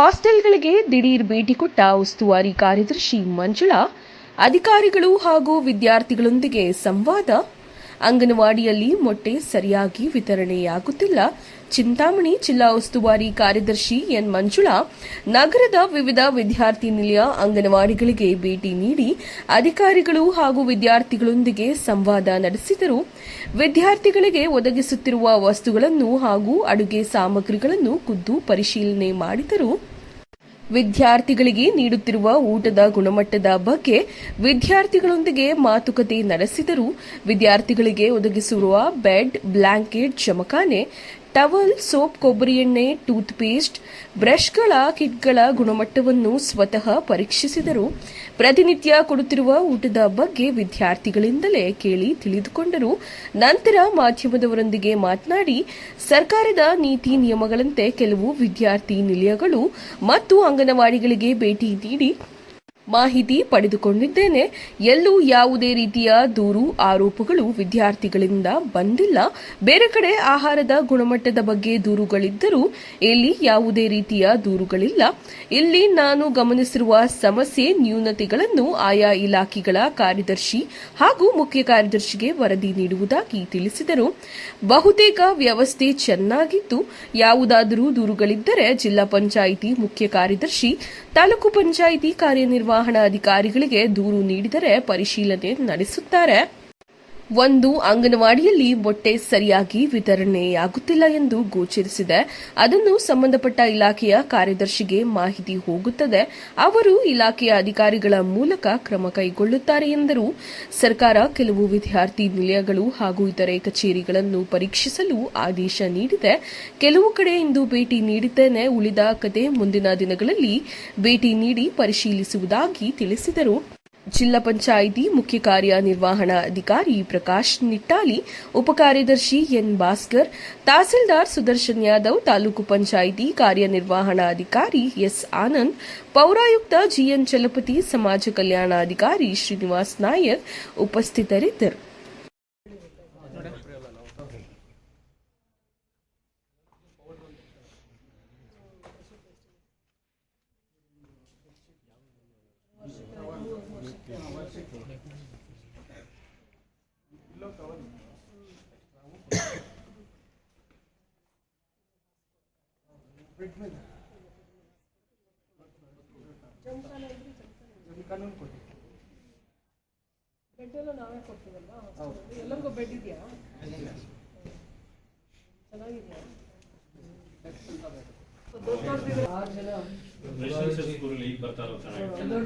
ಹಾಸ್ಟೆಲ್ಗಳಿಗೆ ದಿಢೀರ್ ಭೇಟಿ ಕೊಟ್ಟ ಉಸ್ತುವಾರಿ ಕಾರ್ಯದರ್ಶಿ ಮಂಜುಳಾ ಅಧಿಕಾರಿಗಳು ಹಾಗೂ ವಿದ್ಯಾರ್ಥಿಗಳೊಂದಿಗೆ ಸಂವಾದ ಅಂಗನವಾಡಿಯಲ್ಲಿ ಮೊಟ್ಟೆ ಸರಿಯಾಗಿ ವಿತರಣೆಯಾಗುತ್ತಿಲ್ಲ. ಚಿಂತಾಮಣಿ ಜಿಲ್ಲಾ ಉಸ್ತುವಾರಿ ಕಾರ್ಯದರ್ಶಿ ಎನ್ ಮಂಜುಳಾ ನಗರದ ವಿವಿಧ ವಿದ್ಯಾರ್ಥಿ ನಿಲಯ ಅಂಗನವಾಡಿಗಳಿಗೆ ಭೇಟಿ ನೀಡಿ ಅಧಿಕಾರಿಗಳು ಹಾಗೂ ವಿದ್ಯಾರ್ಥಿಗಳೊಂದಿಗೆ ಸಂವಾದ ನಡೆಸಿದರು. ವಿದ್ಯಾರ್ಥಿಗಳಿಗೆ ಒದಗಿಸುತ್ತಿರುವ ವಸ್ತುಗಳನ್ನು ಹಾಗೂ ಅಡುಗೆ ಸಾಮಗ್ರಿಗಳನ್ನು ಖುದ್ದು ಪರಿಶೀಲನೆ ಮಾಡಿದರು. ವಿದ್ಯಾರ್ಥಿಗಳಿಗೆ ನೀಡುತ್ತಿರುವ ಊಟದ ಗುಣಮಟ್ಟದ ಬಗ್ಗೆ ವಿದ್ಯಾರ್ಥಿಗಳೊಂದಿಗೆ ಮಾತುಕತೆ ನಡೆಸಿದರು ವಿದ್ಯಾರ್ಥಿಗಳಿಗೆ ಒದಗಿಸಿರುವ ಬೆಡ್ ಬ್ಲಾಂಕೆಟ್ ಜಮಖಾನೆ ಟವಲ್, ಸೋಪ್, ಕೊಬ್ಬರಿ ಎಣ್ಣೆ ಟೂತ್ ಪೇಸ್ಟ್ ಬ್ರಷ್ಗಳ, ಕಿಟ್ಗಳ ಗುಣಮಟ್ಟವನ್ನು ಸ್ವತಃ ಪರೀಕ್ಷಿಸಿದರು. ಪ್ರತಿನಿತ್ಯ ಕೊಡುತ್ತಿರುವ ಊಟದ ಬಗ್ಗೆ ವಿದ್ಯಾರ್ಥಿಗಳಿಂದಲೇ ಕೇಳಿ ತಿಳಿದುಕೊಂಡರು. ನಂತರ ಮಾಧ್ಯಮದವರೊಂದಿಗೆ ಮಾತನಾಡಿ, ಸರ್ಕಾರದ ನೀತಿ ನಿಯಮಗಳಂತೆ ಕೆಲವು ವಿದ್ಯಾರ್ಥಿ ನಿಲಯಗಳು ಮತ್ತು ಅಂಗನವಾಡಿಗಳಿಗೆ ಭೇಟಿ ನೀಡಿ ಮಾಹಿತಿ ಪಡೆದುಕೊಂಡಿದ್ದೇನೆ. ಎಲ್ಲೂ ಯಾವುದೇ ರೀತಿಯ ದೂರು, ಆರೋಪಗಳು ವಿದ್ಯಾರ್ಥಿಗಳಿಂದ ಬಂದಿಲ್ಲ. ಬೇರೆ ಕಡೆ ಆಹಾರದ ಗುಣಮಟ್ಟದ ಬಗ್ಗೆ ದೂರುಗಳಿದ್ದರೂ ಇಲ್ಲಿ ಯಾವುದೇ ರೀತಿಯ ದೂರುಗಳಿಲ್ಲ. ಇಲ್ಲಿ ನಾನು ಗಮನಿಸಿರುವ ಸಮಸ್ಯೆ ನ್ಯೂನತೆಗಳನ್ನು ಆಯಾ ಇಲಾಖೆಗಳ ಕಾರ್ಯದರ್ಶಿ ಹಾಗೂ ಮುಖ್ಯ ಕಾರ್ಯದರ್ಶಿಗೆ ವರದಿ ನೀಡುವುದಾಗಿ ತಿಳಿಸಿದರು. ಬಹುತೇಕ ವ್ಯವಸ್ಥೆ ಚೆನ್ನಾಗಿದ್ದು ಯಾವುದಾದರೂ ದೂರುಗಳಿದ್ದರೆ ಜಿಲ್ಲಾ ಪಂಚಾಯಿತಿ ಮುಖ್ಯ ಕಾರ್ಯದರ್ಶಿ, ತಾಲೂಕು ಪಂಚಾಯಿತಿ ಕಾರ್ಯನಿರ್ವಹಣಾಧಿಕಾರಿಗಳಿಗೆ ದೂರು ನೀಡಿದರೆ ಪರಿಶೀಲನೆ ನಡೆಸುತ್ತಾರೆ. ಒಂದು ಅಂಗನವಾಡಿಯಲ್ಲಿ ಮೊಟ್ಟೆ ಸರಿಯಾಗಿ ವಿತರಣೆಯಾಗುತ್ತಿಲ್ಲ ಎಂದು ಗೋಚರಿಸಿದೆ. ಅದನ್ನು ಸಂಬಂಧಪಟ್ಟ ಇಲಾಖೆಯ ಕಾರ್ಯದರ್ಶಿಗೆ ಮಾಹಿತಿ ಹೋಗುತ್ತದೆ. ಅವರು ಇಲಾಖೆಯ ಅಧಿಕಾರಿಗಳ ಮೂಲಕ ಕ್ರಮ ಕೈಗೊಳ್ಳುತ್ತಾರೆ ಎಂದರು. ಸರ್ಕಾರ ಕೆಲವು ವಿದ್ಯಾರ್ಥಿ ನಿಲಯಗಳು ಹಾಗೂ ಇತರೆ ಕಚೇರಿಗಳನ್ನು ಪರೀಕ್ಷಿಸಲು ಆದೇಶ ನೀಡಿದೆ. ಕೆಲವು ಕಡೆ ಇಂದು ಭೇಟಿ ನೀಡಿದ್ದೇನೆ. ಉಳಿದ ಕತೆ ಮುಂದಿನ ದಿನಗಳಲ್ಲಿ ಭೇಟಿ ನೀಡಿ ಪರಿಶೀಲಿಸುವುದಾಗಿ ತಿಳಿಸಿದರು. ಜಿಲ್ಲಾ ಪಂಚಾಯಿತಿ ಮುಖ್ಯ ಕಾರ್ಯನಿರ್ವಹಣಾಧಿಕಾರಿ ಪ್ರಕಾಶ್ ನಿಟ್ಟಾಲಿ, ಉಪಕಾರ್ಯದರ್ಶಿ ಎನ್ ಭಾಸ್ಕರ್, ತಹಸೀಲ್ದಾರ್ ಸುದರ್ಶನ್ ಯಾದವ್, ತಾಲೂಕು ಪಂಚಾಯಿತಿ ಕಾರ್ಯನಿರ್ವಹಣಾಧಿಕಾರಿ ಎಸ್ ಆನಂದ್, ಪೌರಾಯುಕ್ತ ಜಿಎನ್ ಚಲಪತಿ, ಸಮಾಜ ಕಲ್ಯಾಣಾಧಿಕಾರಿ ಶ್ರೀನಿವಾಸ್ ನಾಯಕ್ ಉಪಸ್ಥಿತರಿದ್ದರು. ಬೆಡ್ ಎಲ್ಲ ನಾವೇ ಕೊಡ್ತೀವಲ್ಲ ಎಲ್ಲರಿಗೂ ಬೆಡ್ ಇದೆಯಾ? ಚೆನ್ನಾಗಿದೆಯಾ? ಆರು ಜನ ದೊಡ್ಡ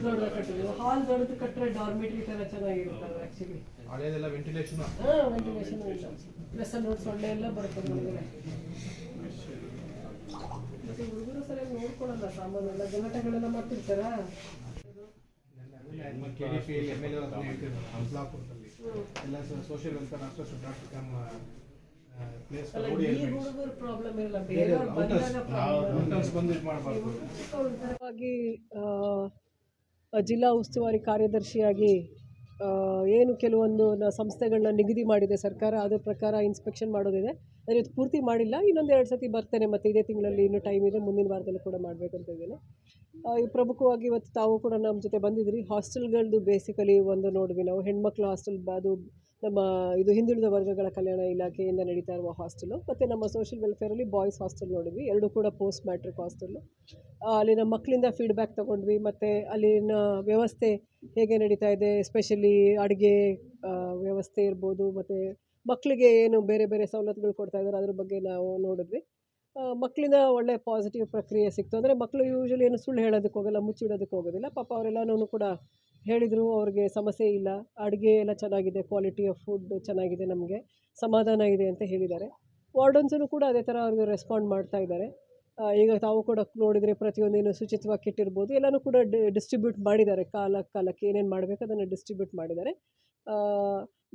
ದೊಡ್ಡ ಕಟ್ಟಿದ್ರು ಹಾಲ್ ದೊಡ್ಡದು ಕಟ್ಟರೆ ಡಾರ್ಮೆಟ್ರಿ ತರ ಚೆನ್ನಾಗಿರುತ್ತಲ್ಲ ಆ್ಯಕ್ಚುಲಿ ಹಳೇದೆಲ್ಲ ವೆಂಟಿಲೇಷನ್ ಹಾ ವೆಂಟಿಲೇಷನ್ ಇಲ್ಲ. ಪ್ಲಸ್ ನೋಡಿ ಸೊಳ್ಳೆ ಎಲ್ಲ ಬರ್ತದೆ ಮತ್ತೆ ಹುಡುಗರು ಸರಿಯಾಗಿ ನೋಡ್ಕೊಳಲ್ಲ ಸಾಮಾನು ಎಲ್ಲ ಗಲಾಟೆಗಳೆಲ್ಲ ಮಾಡ್ತಿರ್ತಾರಾ? ಎಂ ಎಲ್ ಹಂಪ್ಲಾಪುರದಲ್ಲಿ. ಎಲ್ಲ social welfare after doctor place ಇದು ಜಿಲ್ಲಾ ಉಸ್ತುವಾರಿ ಕಾರ್ಯದರ್ಶಿಯಾಗಿ ಏನು ಕೆಲವೊಂದು ಸಂಸ್ಥೆಗಳನ್ನ ನಿಗದಿ ಮಾಡಿದೆ ಸರ್ಕಾರ ಅದರ ಪ್ರಕಾರ ಇನ್ಸ್ಪೆಕ್ಷನ್ ಮಾಡೋದಿದೆ. ನಾನು ಇವತ್ತು ಪೂರ್ತಿ ಮಾಡಿಲ್ಲ ಇನ್ನೊಂದು ಎರಡು ಸತಿ ಬರ್ತೇನೆ ಮತ್ತು ಇದೇ ತಿಂಗಳಲ್ಲಿ ಇನ್ನೂ ಟೈಮ್ ಇದೆ ಮುಂದಿನ ವಾರದಲ್ಲಿ ಕೂಡ ಮಾಡಬೇಕಂತ ಅಂತ ಇದ್ದೀನಿ. ಪ್ರಮುಖವಾಗಿ ಇವತ್ತು ತಾವು ಕೂಡ ನಮ್ಮ ಜೊತೆ ಬಂದಿದ್ರಿ. ಹಾಸ್ಟೆಲ್ಗಳದ್ದು ಬೇಸಿಕಲಿ ಒಂದು ನೋಡಿದ್ವಿ ನಾವು ಹೆಣ್ಮಕ್ಳು ಹಾಸ್ಟೆಲ್ ಅದು ನಮ್ಮ ಇದು ಹಿಂದುಳಿದ ವರ್ಗಗಳ ಕಲ್ಯಾಣ ಇಲಾಖೆಯಿಂದ ನಡೀತಾ ಇರುವ ಹಾಸ್ಟೆಲು, ಮತ್ತು ನಮ್ಮ ಸೋಷಿಯಲ್ ವೆಲ್ಫೇರಲ್ಲಿ ಬಾಯ್ಸ್ ಹಾಸ್ಟೆಲ್ ನೋಡಿದ್ವಿ. ಎರಡೂ ಕೂಡ ಪೋಸ್ಟ್ ಮ್ಯಾಟ್ರಿಕ್ ಹಾಸ್ಟೆಲ್ಲು ಅಲ್ಲಿನ ಮಕ್ಕಳಿಂದ ಫೀಡ್ಬ್ಯಾಕ್ ತೊಗೊಂಡ್ವಿ, ಮತ್ತು ಅಲ್ಲಿನ ವ್ಯವಸ್ಥೆ ಹೇಗೆ ನಡೀತಾ ಇದೆ ಎಸ್ಪೆಷಲಿ ಅಡುಗೆ ವ್ಯವಸ್ಥೆ ಇರ್ಬೋದು, ಮತ್ತು ಮಕ್ಕಳಿಗೆ ಏನು ಬೇರೆ ಬೇರೆ ಸವಲತ್ತುಗಳು ಕೊಡ್ತಾ ಇದ್ದಾರೆ, ಅದ್ರ ಬಗ್ಗೆ ನಾವು ನೋಡಿದ್ವಿ. ಮಕ್ಕಳಿಂದ ಒಳ್ಳೆ ಪಾಸಿಟಿವ್ ಪ್ರಕ್ರಿಯೆ ಸಿಕ್ತು. ಅಂದರೆ ಮಕ್ಕಳು ಯೂಶ್ವಲಿ ಏನು ಸುಳ್ಳು ಹೇಳೋದಕ್ಕೆ ಹೋಗೋಲ್ಲ ಮುಚ್ಚಿಡೋದಕ್ಕೆ ಹೋಗೋದಿಲ್ಲ ಪಾಪ ಅವರೆಲ್ಲನೂ ಕೂಡ ಹೇಳಿದರು ಅವ್ರಿಗೆ ಸಮಸ್ಯೆ ಇಲ್ಲ, ಅಡುಗೆ ಎಲ್ಲ ಚೆನ್ನಾಗಿದೆ ಕ್ವಾಲಿಟಿ ಆಫ್ ಫುಡ್ ಚೆನ್ನಾಗಿದೆ ನಮಗೆ, ಸಮಾಧಾನ ಇದೆ ಅಂತ ಹೇಳಿದ್ದಾರೆ. ವಾರ್ಡನ್ಸೂ ಕೂಡ ಅದೇ ಥರ ಅವ್ರಿಗೆ ರೆಸ್ಪಾಂಡ್ ಮಾಡ್ತಾ ಇದ್ದಾರೆ. ಈಗ ತಾವು ಕೂಡ ನೋಡಿದರೆ ಪ್ರತಿಯೊಂದೇನು ಶುಚಿತ್ವಕ್ಕೆ ಇಟ್ಟಿರ್ಬೋದು ಎಲ್ಲನೂ ಕೂಡ ಡಿಸ್ಟ್ರಿಬ್ಯೂಟ್ ಮಾಡಿದ್ದಾರೆ. ಕಾಲ, ಕಾಲಕ್ಕೆ ಏನೇನು ಮಾಡಬೇಕು ಅದನ್ನು ಡಿಸ್ಟ್ರಿಬ್ಯೂಟ್ ಮಾಡಿದ್ದಾರೆ.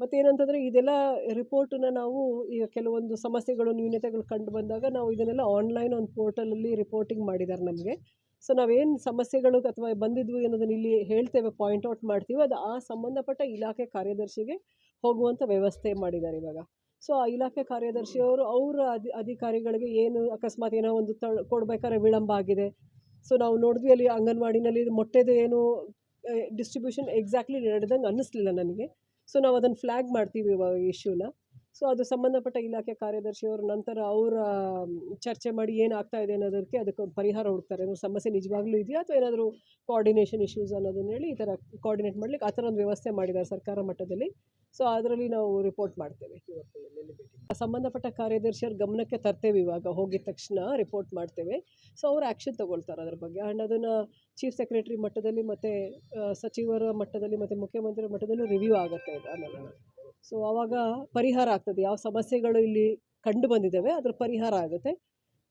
ಮತ್ತು ಏನಂತಂದರೆ ಇದೆಲ್ಲ ರಿಪೋರ್ಟನ್ನ ನಾವು ಈಗ ಕೆಲವೊಂದು ಸಮಸ್ಯೆಗಳು, ನ್ಯೂನತೆಗಳು ಕಂಡು ಬಂದಾಗ ನಾವು ಇದನ್ನೆಲ್ಲ ಆನ್ಲೈನ್ ಒಂದು ಪೋರ್ಟಲಲ್ಲಿ ರಿಪೋರ್ಟಿಂಗ್ ಮಾಡಿದ್ದಾರೆ ನಮಗೆ. ಸೊ ನಾವೇನು ಸಮಸ್ಯೆಗಳು ಅಥವಾ ಬಂದಿದ್ವು ಅನ್ನೋದನ್ನ ಇಲ್ಲಿ ಹೇಳ್ತೇವೆ ಪಾಯಿಂಟ್ ಔಟ್ ಮಾಡ್ತೀವಿ. ಅದು ಆ ಸಂಬಂಧಪಟ್ಟ ಇಲಾಖೆ ಕಾರ್ಯದರ್ಶಿಗೆ ಹೋಗುವಂಥ ವ್ಯವಸ್ಥೆ ಮಾಡಿದ್ದಾರೆ ಇವಾಗ. ಸೊ ಆ ಇಲಾಖೆ ಕಾರ್ಯದರ್ಶಿಯವರು ಅವರ ಅಧಿ, ಅಧಿಕಾರಿಗಳಿಗೆ ಏನು ಅಕಸ್ಮಾತ್ ಏನೋ ಒಂದು ತ ಕೊಡ್ಬೇಕಾದ್ರೆ ವಿಳಂಬ ಆಗಿದೆ. ಸೊ ನಾವು ನೋಡಿದ್ವಿ ಅಲ್ಲಿ ಅಂಗನವಾಡಿನಲ್ಲಿ ಮೊಟ್ಟೆದು ಏನು ಡಿಸ್ಟ್ರಿಬ್ಯೂಷನ್ ಎಕ್ಸಾಕ್ಟ್ಲಿ ನಡೆದಂಗೆ ಅನ್ನಿಸ್ಲಿಲ್ಲ ನನಗೆ. ಸೊ ನಾವು ಅದನ್ನು ಫ್ಲ್ಯಾಗ್ ಮಾಡ್ತೀವಿ ಇಶ್ಯೂನ ಸೊ ಅದು ಸಂಬಂಧಪಟ್ಟ ಇಲಾಖೆ ಕಾರ್ಯದರ್ಶಿಯವರು ನಂತರ ಅವರ ಚರ್ಚೆ ಮಾಡಿ ಏನಾಗ್ತಾ ಇದೆ ಅನ್ನೋದಕ್ಕೆ ಅದಕ್ಕೆ ಪರಿಹಾರ ಹುಡುಕ್ತಾರೆ. ಏನಾದ್ರು ಸಮಸ್ಯೆ ನಿಜವಾಗ್ಲೂ ಇದೆಯಾ ಅಥವಾ ಏನಾದರೂ ಕೋಆರ್ಡಿನೇಷನ್ ಇಶ್ಯೂಸ್ ಅನ್ನೋದನ್ನ ಹೇಳಿ ಈ ಥರ ಕೋಆರ್ಡಿನೇಟ್ ಮಾಡ್ಲಿಕ್ಕೆ ಆ ಥರ ಒಂದು ವ್ಯವಸ್ಥೆ ಮಾಡಿದ್ದಾರೆ ಸರ್ಕಾರ ಮಟ್ಟದಲ್ಲಿ. ಸೊ ಅದರಲ್ಲಿ ನಾವು ರಿಪೋರ್ಟ್ ಮಾಡ್ತೇವೆ. ಸಂಬಂಧಪಟ್ಟ ಕಾರ್ಯದರ್ಶಿಯವ್ರ ಗಮನಕ್ಕೆ ತರ್ತೇವೆ ಇವಾಗ. ಹೋಗಿದ ತಕ್ಷಣ ರಿಪೋರ್ಟ್ ಮಾಡ್ತೇವೆ. ಸೊ ಅವರು ಆ್ಯಕ್ಷನ್ ತೊಗೊಳ್ತಾರೆ ಅದ್ರ ಬಗ್ಗೆ. ಆ್ಯಂಡ್ ಅದನ್ನು ಚೀಫ್ ಸೆಕ್ರೆಟರಿ ಮಟ್ಟದಲ್ಲಿ ಮತ್ತು ಸಚಿವರ ಮಟ್ಟದಲ್ಲಿ ಮತ್ತು ಮುಖ್ಯಮಂತ್ರಿ ಮಟ್ಟದಲ್ಲೂ ರಿವ್ಯೂ ಆಗುತ್ತೆ ಆಮೇಲೆ ಸೊ ಆವಾಗ ಪರಿಹಾರ ಆಗ್ತದೆ. ಯಾವ ಸಮಸ್ಯೆಗಳು ಇಲ್ಲಿ ಕಂಡು ಬಂದಿದ್ದಾವೆ ಅದ್ರ ಪರಿಹಾರ ಆಗುತ್ತೆ.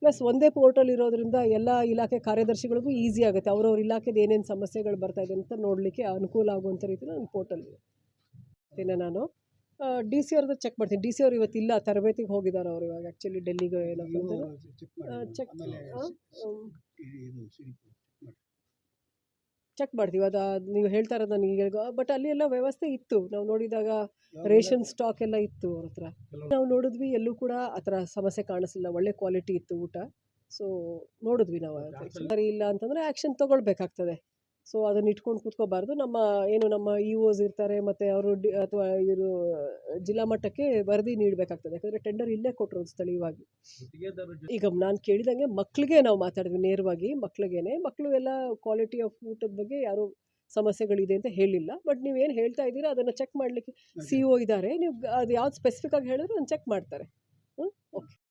ಪ್ಲಸ್ ಒಂದೇ ಪೋರ್ಟಲ್ ಇರೋದ್ರಿಂದ ಎಲ್ಲ ಇಲಾಖೆ ಕಾರ್ಯದರ್ಶಿಗಳಿಗೂ ಈಸಿ ಆಗುತ್ತೆ. ಅವ್ರವ್ರ ಇಲಾಖೆದು ಏನೇನು ಸಮಸ್ಯೆಗಳು ಬರ್ತಾ ಇದೆ ಅಂತ ನೋಡಲಿಕ್ಕೆ ಅನುಕೂಲ ಆಗುವಂಥ ರೀತಿಯಲ್ಲಿ ಒಂದು ಪೋರ್ಟಲ್ ಇದೆ ನಾನು. ಡಿ ಸಿ ಅವ್ರದ್ದು ಚೆಕ್ ಮಾಡ್ತೀನಿ. ಡಿ ಸಿ ಅವ್ರು ಇವತ್ತಿಲ್ಲ ತರಬೇತಿಗೆ ಹೋಗಿದ್ದಾರೆ ಅವರು ಇವಾಗ. ಆ್ಯಕ್ಚುಲಿ ಡೆಲ್ಲಿಗೆ ಏನೋ ಚೆಕ್ ಚೆಕ್ ಮಾಡ್ತೀವಿ. ಅದು ನೀವು ಹೇಳ್ತಾ ಇರೋದು ನನಗೆ ಬಟ್ ಅಲ್ಲಿ ಎಲ್ಲ ವ್ಯವಸ್ಥೆ ಇತ್ತು. ನಾವು ನೋಡಿದಾಗ ರೇಷನ್ ಸ್ಟಾಕ್ ಎಲ್ಲ ಇತ್ತು ಅವ್ರ ಹತ್ರ. ನಾವು ನೋಡಿದ್ವಿ ಎಲ್ಲೂ ಕೂಡ ಆ ಥರ ಸಮಸ್ಯೆ ಕಾಣಿಸಲಿಲ್ಲ. ಒಳ್ಳೆ ಕ್ವಾಲಿಟಿ ಇತ್ತು ಊಟ. ಸೊ ನೋಡಿದ್ವಿ ನಾವು ಸರಿ ಇಲ್ಲ ಅಂತಂದರೆ ಆ್ಯಕ್ಷನ್ ತೊಗೊಳ್ಬೇಕಾಗ್ತದೆ. ಸೊ ಅದನ್ನ ಇಟ್ಕೊಂಡು ಕೂತ್ಕೋಬಾರ್ದು. ನಮ್ಮ ಏನು ನಮ್ಮ ಇ ಓಸ್ ಇರ್ತಾರೆ ಮತ್ತು ಅವರು ಡಿ ಅಥವಾ ಇವರು ಜಿಲ್ಲಾ ಮಟ್ಟಕ್ಕೆ ವರದಿ ನೀಡಬೇಕಾಗ್ತದೆ. ಯಾಕಂದರೆ ಟೆಂಡರ್ ಇಲ್ಲೇ ಕೊಟ್ಟರು ಸ್ಥಳೀಯವಾಗಿ. ಈಗ ನಾನು ಕೇಳಿದಂಗೆ ಮಕ್ಕಳಿಗೆ ನಾವು ಮಾತಾಡಿದ್ವಿ ನೇರವಾಗಿ ಮಕ್ಳಿಗೇನೆ. ಮಕ್ಕಳು ಎಲ್ಲ ಕ್ವಾಲಿಟಿ ಆಫ್ ಊಟದ ಬಗ್ಗೆ ಯಾರು ಸಮಸ್ಯೆಗಳಿದೆ ಅಂತ ಹೇಳಿಲ್ಲ. ಬಟ್ ನೀವೇನು ಹೇಳ್ತಾ ಇದ್ದೀರಾ ಅದನ್ನು ಚೆಕ್ ಮಾಡಲಿಕ್ಕೆ ಸಿ ಒ ಇದ್ದಾರೆ. ನೀವು ಅದು ಯಾವ್ದು ಸ್ಪೆಸಿಫಿಕ್ ಆಗಿ ಹೇಳಿದ್ರೆ ಅದನ್ನು ಚೆಕ್ ಮಾಡ್ತಾರೆ. ಹ್ಞೂ ಓಕೆ